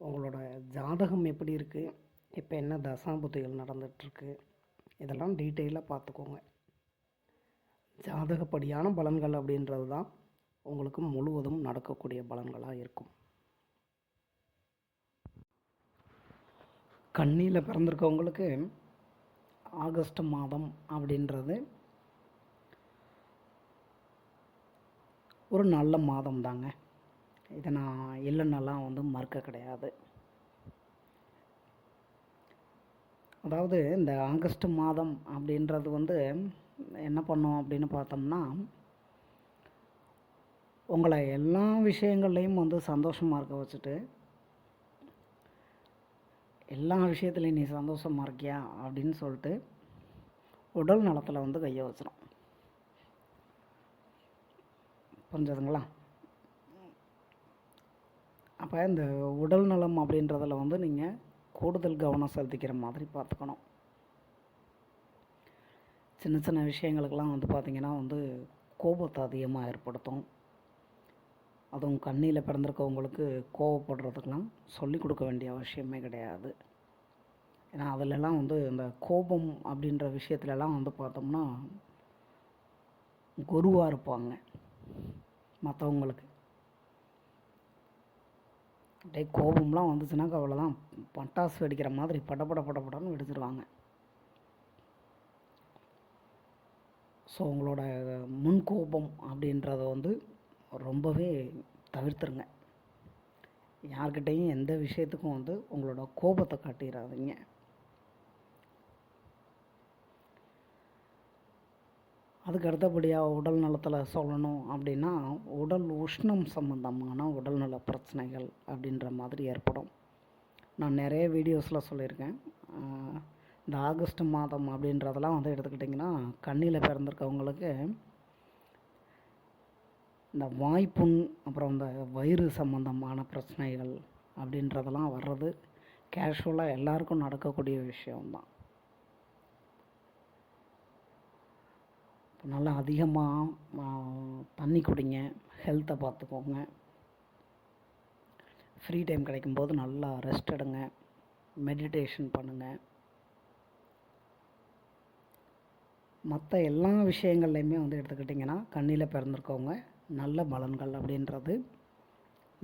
உங்களோட ஜாதகம் எப்படி இருக்குது இப்போ என்ன தசாபுத்திகள் நடந்துகிட்ருக்கு இதெல்லாம் டீட்டெயிலாக பார்த்துக்கோங்க ஜாதகப்படியான பலன்கள் அப்படின்றது தான் உங்களுக்கு முழுவதும் நடக்கக்கூடிய பலன்களாக இருக்கும். கண்ணியில் பிறந்திருக்கவங்களுக்கு ஆகஸ்ட் மாதம் அப்படின்றது ஒரு நல்ல மாதம் தாங்க இதை நான் இல்லைன்னெல்லாம் வந்து மறுக்க கிடையாது. அதாவது இந்த ஆகஸ்ட் மாதம் அப்படின்றது வந்து என்ன பண்ணும் அப்படின்னு பார்த்தோம்னா உங்களை எல்லா விஷயங்கள்லையும் வந்து சந்தோஷமாக இருக்க வச்சுட்டு எல்லா விஷயத்துலையும் நீ சந்தோஷமாக இருக்கியா அப்படின்னு சொல்லிட்டு உடல் நலத்தில் வந்து கையை வச்சிடும் புரிஞ்சதுங்களா? அப்போ இந்த உடல் நலம் அப்படின்றதில் வந்து நீங்கள் கூடுதல் கவனம் செலுத்திக்கிற மாதிரி பார்த்துக்கணும். சின்ன சின்ன விஷயங்களுக்கெல்லாம் வந்து பார்த்திங்கன்னா வந்து கோபத்தை அதிகமாக ஏற்படுத்தும். அதுவும் கண்ணியில் பிறந்திருக்கவங்களுக்கு கோவப்படுறதுக்கெலாம் சொல்லி கொடுக்க வேண்டிய அவசியமே கிடையாது. ஏன்னா அதிலெல்லாம் வந்து இந்த கோபம் அப்படின்ற விஷயத்துலலாம் வந்து பார்த்தோம்னா குருவாக இருப்பாங்க. மற்றவங்களுக்கு டே கோபம்லாம் வந்துச்சுனாக்கா அவ்வளோதான் பட்டாசு வெடிக்கிற மாதிரி படபட படபடன்னு வெடிச்சிருவாங்க. ஸோ உங்களோட முன் கோபம் அப்படின்றத வந்து ரொம்பவே தவிர்த்துருங்க. யார்கிட்டையும் எந்த விஷயத்துக்கும் வந்து உங்களோட கோபத்தை காட்டிடாதீங்க அதுக்கு அடுத்தபடியாக உடல் நலத்தில் சொல்லணும் அப்படின்னா உடல் உஷ்ணம் சம்மந்தமான உடல்நல பிரச்சனைகள் அப்படின்ற மாதிரி ஏற்படும். நான் நிறைய வீடியோஸில் சொல்லியிருக்கேன். இந்த ஆகஸ்ட் மாதம் அப்படின்றதெல்லாம் வந்து எடுத்துக்கிட்டிங்கன்னா கண்ணியில் பிறந்திருக்கவங்களுக்கு இந்த வாய்ப்புண் அப்புறம் இந்த வயிறு சம்மந்தமான பிரச்சனைகள் அப்படின்றதெல்லாம் வர்றது கேஷுவலாக எல்லாருக்கும் நடக்கக்கூடிய விஷயம்தான். நல்லா அதிகமாக தண்ணி குடிங்க ஹெல்த்தை பார்த்துக்கோங்க. ஃப்ரீ டைம் கிடைக்கும்போது நல்லா ரெஸ்ட் எடுங்க. மெடிடேஷன் பண்ணுங்கள் மற்ற எல்லா விஷயங்கள்லையுமே வந்து எடுத்துக்கிட்டிங்கன்னா கண்ணியில் பிறந்திருக்கவங்க நல்ல பலன்கள் அப்படின்றது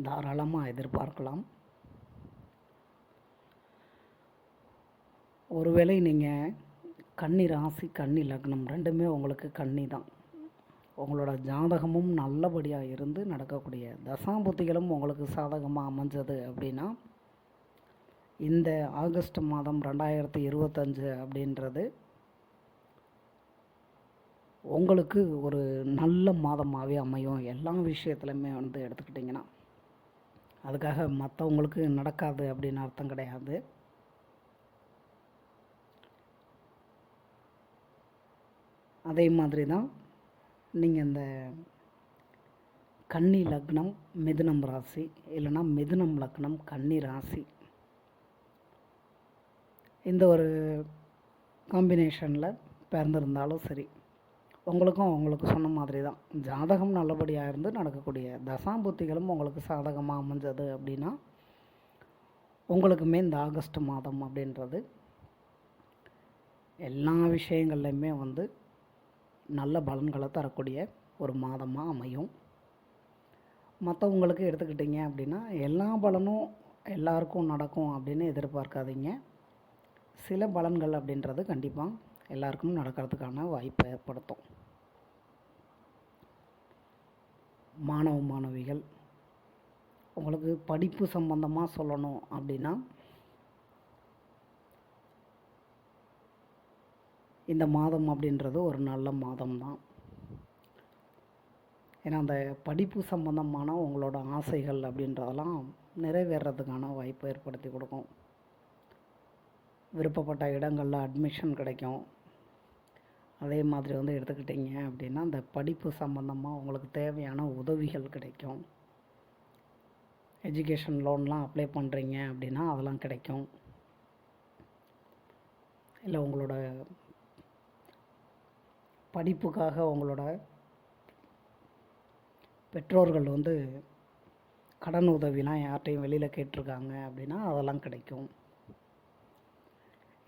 தாராளமாக எதிர்பார்க்கலாம். ஒருவேளை நீங்கள் கன்னி ராசி கன்னி லக்னம் ரெண்டுமே உங்களுக்கு கன்னி தான் உங்களோட ஜாதகமும் நல்லபடியாக இருந்து நடக்கக்கூடிய தசாபுத்திகளும் உங்களுக்கு சாதகமாக அமைஞ்சது அப்படின்னா இந்த ஆகஸ்ட் மாதம் ரெண்டாயிரத்தி இருபத்தஞ்சு அப்படின்றது உங்களுக்கு ஒரு நல்ல மாதமாகவே அமையும். எல்லா விஷயத்துலையுமே வந்து எடுத்துக்கிட்டிங்கன்னா. அதுக்காக மற்றவங்களுக்கு நடக்காது அப்படின்னு அர்த்தம் கிடையாது. அதே மாதிரி தான் நீங்கள் இந்த கன்னி லக்னம் மிதுனம் ராசி இல்லைன்னா மிதுனம் லக்னம் கன்னி ராசி. இந்த ஒரு காம்பினேஷனில் பிறந்திருந்தாலும் சரி உங்களுக்கும் உங்களுக்கு சொன்ன மாதிரி தான். ஜாதகம் நல்லபடியாக இருந்து நடக்கக்கூடிய தசாம்புத்திகளும் உங்களுக்கு சாதகமாக அமைஞ்சது அப்படின்னா உங்களுக்குமே இந்த ஆகஸ்ட் மாதம் அப்படின்றது எல்லா விஷயங்கள்லையுமே வந்து நல்ல பலன்களை தரக்கூடிய ஒரு மாதமாக அமையும். மற்றவங்களுக்கு எடுத்துக்கிட்டிங்க அப்படின்னா எல்லா பலனும் எல்லாருக்கும் நடக்கும் அப்படின்னு எதிர்பார்க்காதீங்க. சில பலன்கள் அப்படின்றது கண்டிப்பாக எல்லாருக்கும் நடக்கிறதுக்கான வாய்ப்பை ஏற்படுத்தும். மாணவ மாணவிகள் உங்களுக்கு படிப்பு சம்பந்தமாக சொல்லணும் அப்படின்னா இந்த மாதம் அப்படின்றது ஒரு நல்ல மாதம் தான் ஏன்னா அந்த படிப்பு சம்பந்தமான உங்களோட ஆசைகள் அப்படின்றதெல்லாம் நிறைவேறதுக்கான வாய்ப்பை ஏற்படுத்தி கொடுக்கும். விருப்பப்பட்ட இடங்களில் அட்மிஷன் கிடைக்கும். அதே மாதிரி வந்து எடுத்துக்கிட்டிங்க அப்படின்னா அந்த படிப்பு சம்மந்தமாக உங்களுக்கு தேவையான உதவிகள் கிடைக்கும். எஜுகேஷன் லோன்லாம் அப்ளை பண்ணுறீங்க அப்படின்னா அதெல்லாம் கிடைக்கும். இல்லை உங்களோட படிப்புக்காக உங்களோட பெற்றோர்கள் வந்து கடன் உதவிலாம் யார்கிட்டையும் வெளியில் கேட்டிருக்காங்க அப்படின்னா அதெல்லாம் கிடைக்கும்.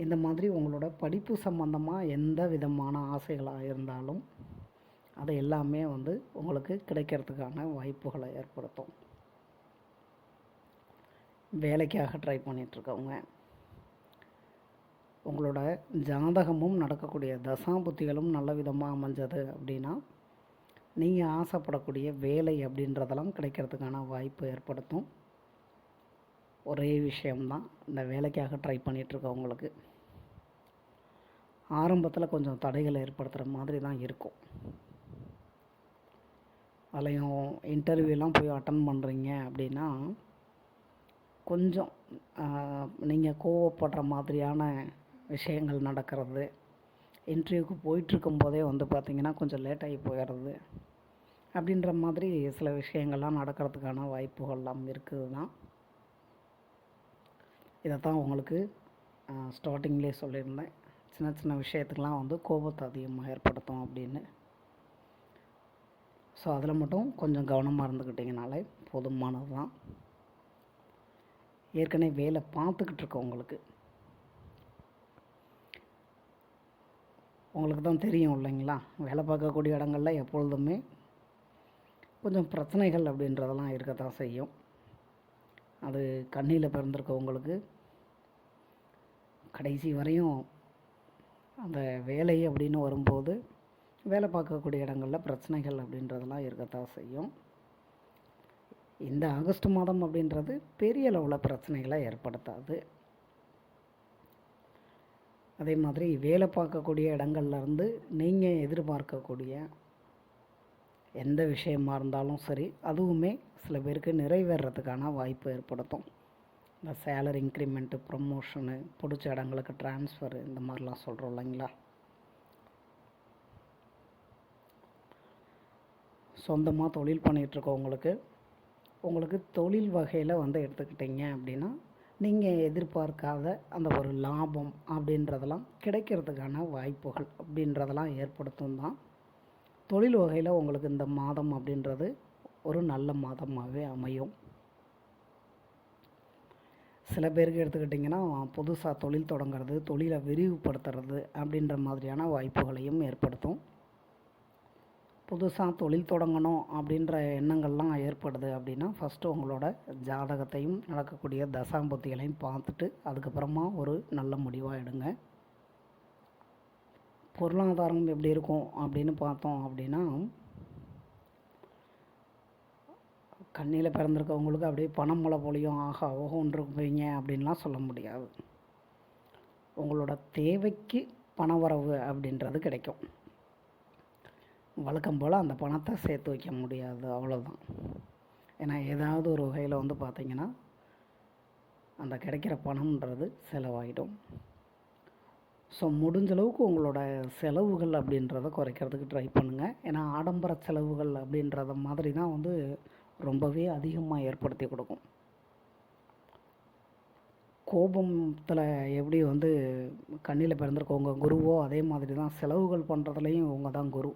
இந்த மாதிரி உங்களோட படிப்பு சம்பந்தமாக எந்த விதமான ஆசைகளாக இருந்தாலும் அது எல்லாமே வந்து உங்களுக்கு கிடைக்கிறதுக்கான வாய்ப்புகளை ஏற்படுத்தும். வேலைக்காக ட்ரை பண்ணிகிட்ருக்கவங்க உங்களோட ஜாதகமும் நடக்கக்கூடிய தசாபுத்திகளும் நல்ல விதமாக அமைஞ்சது அப்படின்னா நீங்கள் ஆசைப்படக்கூடிய வேலை அப்படின்றதெல்லாம் கிடைக்கிறதுக்கான வாய்ப்பு ஏற்படுத்தும். ஒரே விஷயம்தான். இந்த வேலைக்காக ட்ரை பண்ணிகிட்ருக்கவங்களுக்கு ஆரம்பத்தில் கொஞ்சம் தடைகளை ஏற்படுத்துகிற மாதிரி தான் இருக்கும். அதுலேயும் இன்டர்வியூலாம் போய் அட்டன் பண்ணுறீங்க அப்படின்னா கொஞ்சம் நீங்கள் கோவப்படுற மாதிரியான விஷயங்கள் நடக்கிறது. இன்டர்வியூக்கு போயிட்டுருக்கும் போதே வந்து பார்த்திங்கன்னா கொஞ்சம் லேட்டாகி போயிடுறது. அப்படின்ற மாதிரி சில விஷயங்கள்லாம் நடக்கிறதுக்கான வாய்ப்புகள்லாம் இருக்குது தான் இதை தான் உங்களுக்கு ஸ்டார்டிங்லேயே சொல்லியிருந்தேன். சின்ன சின்ன விஷயத்துக்கெலாம் வந்து கோபத்தை அதிகமாக ஏற்படுத்தும் அப்படின்னு. ஸோ அதில் மட்டும் கொஞ்சம் கவனமாக இருந்துக்கிட்டிங்கனாலே போதுமானது தான் ஏற்கனவே வேலை பார்த்துக்கிட்டு இருக்கோம் உங்களுக்கு உங்களுக்கு தான் தெரியும் இல்லைங்களா? வேலை பார்க்கக்கூடிய இடங்களில் எப்பொழுதுமே கொஞ்சம் பிரச்சனைகள் அப்படின்றதெல்லாம் இருக்க தான் செய்யும். அது கண்ணியில் பிறந்திருக்கவங்களுக்கு கடைசி வரையும் அந்த வேலை அப்படின்னு வரும்போது வேலை பார்க்கக்கூடிய இடங்களில் பிரச்சனைகள் அப்படின்றதெல்லாம் இருக்கத்தான் செய்யும். இந்த ஆகஸ்ட் மாதம் அப்படின்றது பெரிய அளவில் பிரச்சனைகளை ஏற்படுத்தாது. அதே மாதிரி வேலை பார்க்கக்கூடிய இடங்கள்லேருந்து நீங்கள் எதிர்பார்க்கக்கூடிய எந்த விஷயமா இருந்தாலும் சரி அதுவுமே சில பேருக்கு நிறைவேறதுக்கான வாய்ப்பு ஏற்படுத்தும். இந்த சேலரி இன்க்ரிமெண்ட்டு ப்ரொமோஷனு பிடிச்ச இடங்களுக்கு ட்ரான்ஸ்ஃபரு இந்த மாதிரிலாம் சொல்கிறோம் இல்லைங்களா? சொந்தமாக தொழில் பண்ணிகிட்ருக்கவங்களுக்கு உங்களுக்கு தொழில் வகையில் வந்து எடுத்துக்கிட்டிங்க அப்படின்னா நீங்கள் எதிர்பார்க்காத அந்த ஒரு லாபம் அப்படின்றதெல்லாம் கிடைக்கிறதுக்கான வாய்ப்புகள் அப்படின்றதெல்லாம் ஏற்படுத்தும் தான். தொழில் வகையில் உங்களுக்கு இந்த மாதம் அப்படின்றது ஒரு நல்ல மாதமாகவே அமையும். சில பேருக்கு எடுத்துக்கிட்டிங்கன்னா புதுசாக தொழில் தொடங்குறது தொழிலை விரிவுபடுத்துறது அப்படின்ற மாதிரியான வாய்ப்புகளையும் ஏற்படுத்தும். புதுசாக தொழில் தொடங்கணும் அப்படின்ற எண்ணங்கள்லாம் ஏற்படுது அப்படின்னா ஃபஸ்ட்டு உங்களோட ஜாதகத்தையும் நடக்கக்கூடிய தசாம்புத்திகளையும் பார்த்துட்டு அதுக்கப்புறமா ஒரு நல்ல முடிவாக எடுங்க. பொருளாதாரம் எப்படி இருக்கும் அப்படின்னு பார்த்தோம் அப்படின்னா கண்ணியில் பிறந்திருக்கவங்களுக்கு அப்படியே பணம் மழை பொழியும் ஆகா ஒன்று இருப்பீங்க அப்படின்லாம் சொல்ல முடியாது. உங்களோட தேவைக்கு பணவரவு அப்படின்றது கிடைக்கும். வழக்கம் போல் அந்த பணத்தை சேர்த்து வைக்க முடியாது அவ்வளோதான் ஏன்னா ஏதாவது ஒரு வகையில் வந்து பார்த்திங்கன்னா அந்த கிடைக்கிற பணம்ன்றது செலவாயிடும். ஸோ முடிஞ்ச அளவுக்கு உங்களோட செலவுகள் அப்படின்றத குறைக்கிறதுக்கு ட்ரை பண்ணுங்கள் ஏன்னா ஆடம்பர செலவுகள் அப்படின்றத மாதிரி தான் வந்து ரொம்பவே அதிகமாக ஏற்படுத்தி கொடுக்கும். கோபத்தில் எப்படி வந்து கண்ணியில் பிறந்திருக்கவங்க குருவோ அதே மாதிரி தான் செலவுகள் பண்ணுறதுலையும் இவங்க தான் குரு.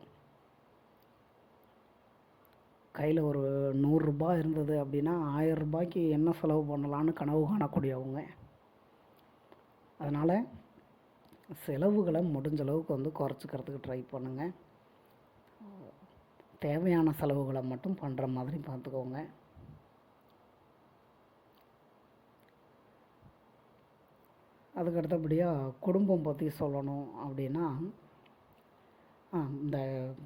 கையில் ஒரு நூறுரூபா இருந்தது அப்படின்னா ஆயிரம் ரூபாய்க்கு என்ன செலவு பண்ணலான்னு கனவு காணக்கூடியவங்க. அதனால் செலவுகளை முடிஞ்ச அளவுக்கு வந்து குறைச்சிக்கிறதுக்கு ட்ரை பண்ணுங்கள் தேவையான செலவுகளை மட்டும் பண்ணுற மாதிரி பார்த்துக்கோங்க. அதுக்கு அடுத்தபடியாக குடும்பம் பற்றி சொல்லணும் அப்படின்னா இந்த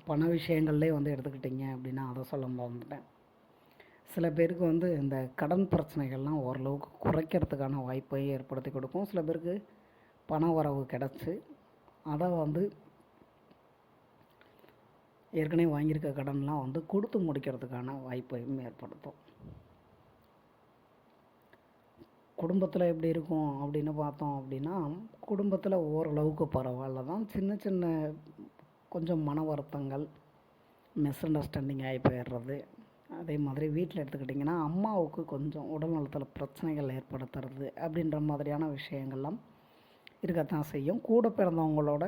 பண விஷயங்கள்லே வந்து எடுத்துக்கிட்டிங்க அப்படின்னா அதை சொல்ல வந்துட்டேன் சில பேருக்கு வந்து இந்த கடன் பிரச்சனைகள்லாம் ஓரளவுக்கு குறைக்கிறதுக்கான வாய்ப்பை ஏற்படுத்தி கொடுக்கும். சில பேருக்கு பண வரவு கிடச்சி அதை வந்து ஏற்கனவே வாங்கியிருக்க கடன்லாம் வந்து கொடுத்து முடிக்கிறதுக்கான வாய்ப்பையும் ஏற்படுத்தும். குடும்பத்தில் எப்படி இருக்கும் அப்படின்னு பார்த்தோம் அப்படின்னா குடும்பத்தில் ஓரளவுக்கு பரவாயில்ல தான். சின்ன சின்ன கொஞ்சம் மன வருத்தங்கள் மிஸ் அண்டர்ஸ்டாண்டிங் ஆகி போயிடுறது. அதே மாதிரி வீட்டில் எடுத்துக்கிட்டிங்கன்னா அம்மாவுக்கு கொஞ்சம் உடல் நலத்தில் பிரச்சனைகள் ஏற்படுத்துறது அப்படின்ற மாதிரியான விஷயங்கள்லாம் இருக்கத்தான் செய்யும். கூட பிறந்தவங்களோட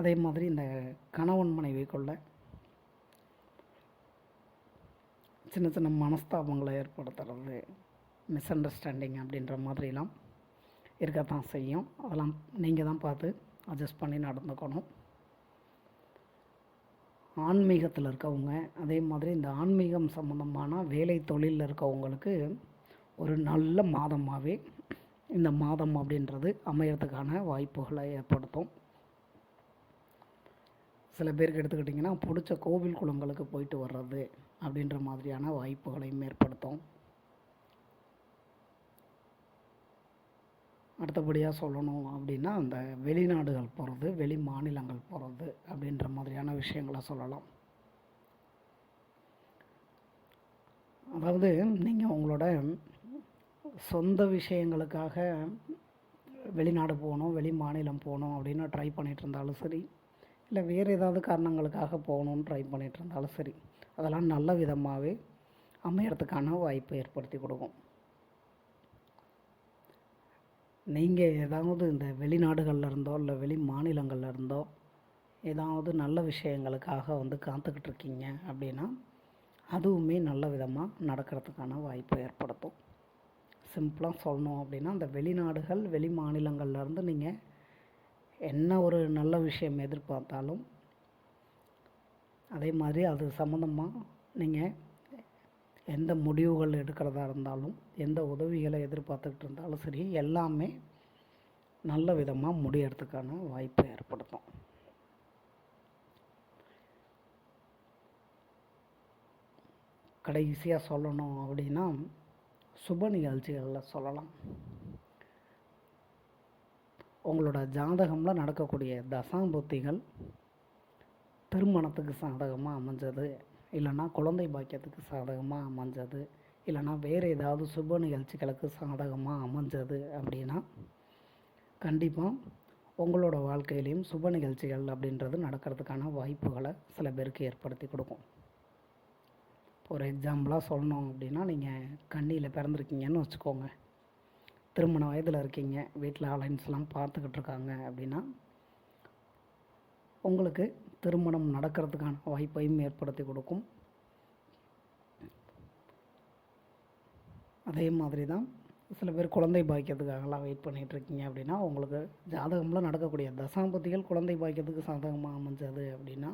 அதே மாதிரி இந்த கணவன் மனைவிக்குள்ள சின்ன சின்ன மனஸ்தாபங்களை ஏற்படுத்துறது மிஸ் அண்டர்ஸ்டாண்டிங் அப்படின்ற மாதிரிலாம் இருக்கத்தான் செய்யும். அதெல்லாம் நீங்கள் தான் பார்த்து அட்ஜஸ்ட் பண்ணி நடந்துக்கணும். ஆன்மீகத்தில் இருக்கவங்க அதே மாதிரி இந்த ஆன்மீகம் சம்மந்தமான வேலை தொழிலில் இருக்கவங்களுக்கு ஒரு நல்ல மாதமாகவே இந்த மாதம் அப்படின்றது அமையறதுக்கான வாய்ப்புகளை ஏற்படுத்தும். சில பேருக்கு எடுத்துக்கிட்டிங்கன்னா பிடிச்ச கோவில் குளங்களுக்கு போயிட்டு வர்றது அப்படின்ற மாதிரியான வாய்ப்புகளையும் ஏற்படுத்தும். அடுத்தபடியாக சொல்லணும் அப்படின்னா அந்த வெளிநாடுகள் போகிறது வெளி மாநிலங்கள் போகிறது அப்படின்ற மாதிரியான விஷயங்களை சொல்லலாம். அதாவது நீங்கள் உங்களோட சொந்த விஷயங்களுக்காக வெளிநாடு போகணும் வெளி மாநிலம் போகணும் அப்படின்னு ட்ரை பண்ணிகிட்டு இருந்தாலும் சரி இல்லை வேறு ஏதாவது காரணங்களுக்காக போகணுன்னு ட்ரை பண்ணிகிட்டு இருந்தாலும் சரி அதெல்லாம் நல்ல விதமாகவே அமையறதுக்கான வாய்ப்பை ஏற்படுத்தி கொடுக்கும். நீங்கள் ஏதாவது இந்த வெளிநாடுகளில் இருந்தோ இல்லை வெளி மாநிலங்களில் இருந்தோ ஏதாவது நல்ல விஷயங்களுக்காக வந்து காத்துக்கிட்டு இருக்கீங்க அப்படின்னா அதுவுமே நல்ல விதமாக நடக்கிறதுக்கான வாய்ப்பு ஏற்படுத்தும். சிம்பிளாக சொல்லணும் அப்படின்னா அந்த வெளிநாடுகள் வெளி மாநிலங்கள்லேருந்து நீங்கள் என்ன ஒரு நல்ல விஷயம் எதிர்பார்த்தாலும் அதே மாதிரி அது சம்மந்தமாக நீங்கள் எந்த முடிவுகள் எடுக்கிறதா இருந்தாலும் எந்த உதவிகளை எதிர்பார்த்துக்கிட்டு இருந்தாலும் சரி எல்லாமே நல்ல விதமாக முடியறதுக்கான வாய்ப்பை ஏற்படுத்தும். கடைசியாக சொல்லணும் அப்படின்னா சுப நிகழ்ச்சிகளில் சொல்லலாம். உங்களோட ஜாதகமில் நடக்கக்கூடிய தசாம்புத்திகள் திருமணத்துக்கு சாதகமாக அமைஞ்சது இல்லைன்னா குழந்தை பாக்கியத்துக்கு சாதகமாக அமைஞ்சது. இல்லைன்னா வேறு ஏதாவது சுப நிகழ்ச்சிகளுக்கு சாதகமாக அமைஞ்சது அப்படின்னா கண்டிப்பாக உங்களோட வாழ்க்கையிலையும் சுப நிகழ்ச்சிகள் அப்படின்றது நடக்கிறதுக்கான வாய்ப்புகளை சில பேருக்கு ஏற்படுத்தி கொடுக்கும். ஒரு எக்ஸாம்பிளாக சொல்லணும் அப்படின்னா நீங்கள் கண்ணியில் பிறந்திருக்கீங்கன்னு வச்சுக்கோங்க. திருமண வயதில் இருக்கீங்க வீட்டில் அலைன்ஸ்லாம் பார்த்துக்கிட்டு இருக்காங்க அப்படின்னா உங்களுக்கு திருமணம் நடக்கிறதுக்கான வாய்ப்பையும் ஏற்படுத்தி கொடுக்கும். அதே மாதிரி தான் சில பேர் குழந்தை பாக்கியத்துக்காகலாம் வெயிட் பண்ணிகிட்ருக்கீங்க அப்படின்னா உங்களுக்கு ஜாதகம்லாம் நடக்கக்கூடிய தசாம்பதிகள் குழந்தை பாக்கியத்துக்கு சாதகமாக அமைஞ்சது அப்படின்னா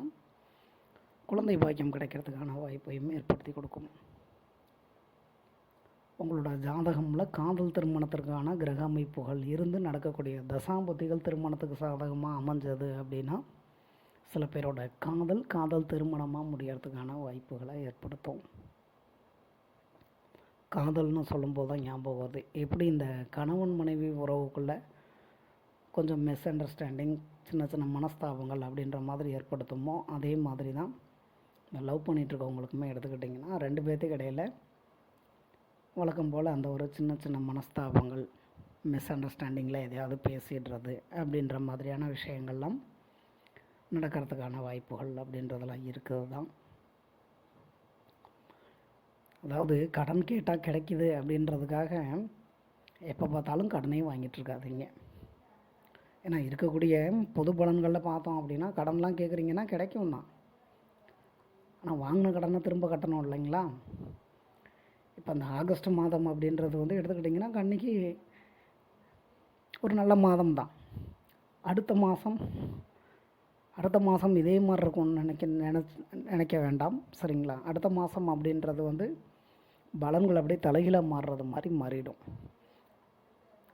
குழந்தை பாக்கியம் கிடைக்கிறதுக்கான வாய்ப்பையும் ஏற்படுத்தி கொடுக்கும். உங்களோட ஜாதகமில் காதல் திருமணத்திற்கான கிரக அமைப்புகள் இருந்து நடக்கக்கூடிய தசாம்பதிகள் திருமணத்துக்கு சாதகமாக அமைஞ்சது அப்படின்னா சில பேரோட காதல் காதல் திருமணமாக முடியறதுக்கான வாய்ப்புகளை ஏற்படுத்தும். காதல்னு சொல்லும்போது தான் ஞாபகம் வருது. எப்படி இந்த கணவன் மனைவி உறவுக்குள்ளே கொஞ்சம் மிஸ் அண்டர்ஸ்டாண்டிங் சின்ன சின்ன மனஸ்தாபங்கள் அப்படின்ற மாதிரி ஏற்படுத்துமோ அதே மாதிரி தான் இந்த லவ் பண்ணிகிட்ருக்கவங்களுக்குமே எடுத்துக்கிட்டிங்கன்னா ரெண்டு பேர்த்துக்கு இடையில் வழக்கம் போல் அந்த ஒரு சின்ன சின்ன மனஸ்தாபங்கள் மிஸ் அண்டர்ஸ்டாண்டிங்கில் எதையாவது பேசிடுறது அப்படின்ற மாதிரியான விஷயங்கள்லாம் நடக்கிறதுக்கான வாய்ப்புகள் அப்படின்றதெல்லாம் இருக்கிறது தான். அதாவது கடன் கேட்டால் கிடைக்கிது அப்படின்றதுக்காக எப்போ பார்த்தாலும் கடனையும் வாங்கிட்டு இருக்காதீங்க. ஏன்னா இருக்கக்கூடிய பொது பலன்களில் பார்த்தோம் அப்படின்னா கடன்லாம் கேட்குறீங்கன்னா கிடைக்கும் தான் ஆனால் வாங்கின கடனை திரும்ப கட்டணும் இல்லைங்களா? இப்போ அந்த ஆகஸ்ட் மாதம் அப்படின்றது வந்து எடுத்துக்கிட்டிங்கன்னா கண்ணிக்கு ஒரு நல்ல மாதம் தான் அடுத்த மாதம் அடுத்த மாதம் இதே மாதிரி இருக்கும்னு நினைக்க நினச்சி நினைக்க வேண்டாம். சரிங்களா? அடுத்த மாதம் அப்படின்றது வந்து பலன்கள் அப்படியே தலைகீழாக மாறுறது மாதிரி மாறிடும்.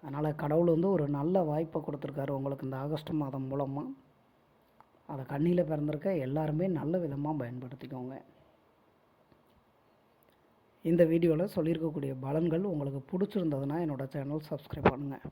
அதனால் கடவுள் வந்து ஒரு நல்ல வாய்ப்பை கொடுத்துருக்காரு உங்களுக்கு இந்த ஆகஸ்ட் மாதம் மூலமாக அதை கண்ணியில் பிறந்திருக்க எல்லாருமே நல்ல விதமாக பயன்படுத்திக்கோங்க. இந்த வீடியோவில் சொல்லியிருக்கக்கூடிய பலன்கள் உங்களுக்கு பிடிச்சிருந்ததுன்னா என்னோடய சேனல் சப்ஸ்கிரைப் பண்ணுங்கள்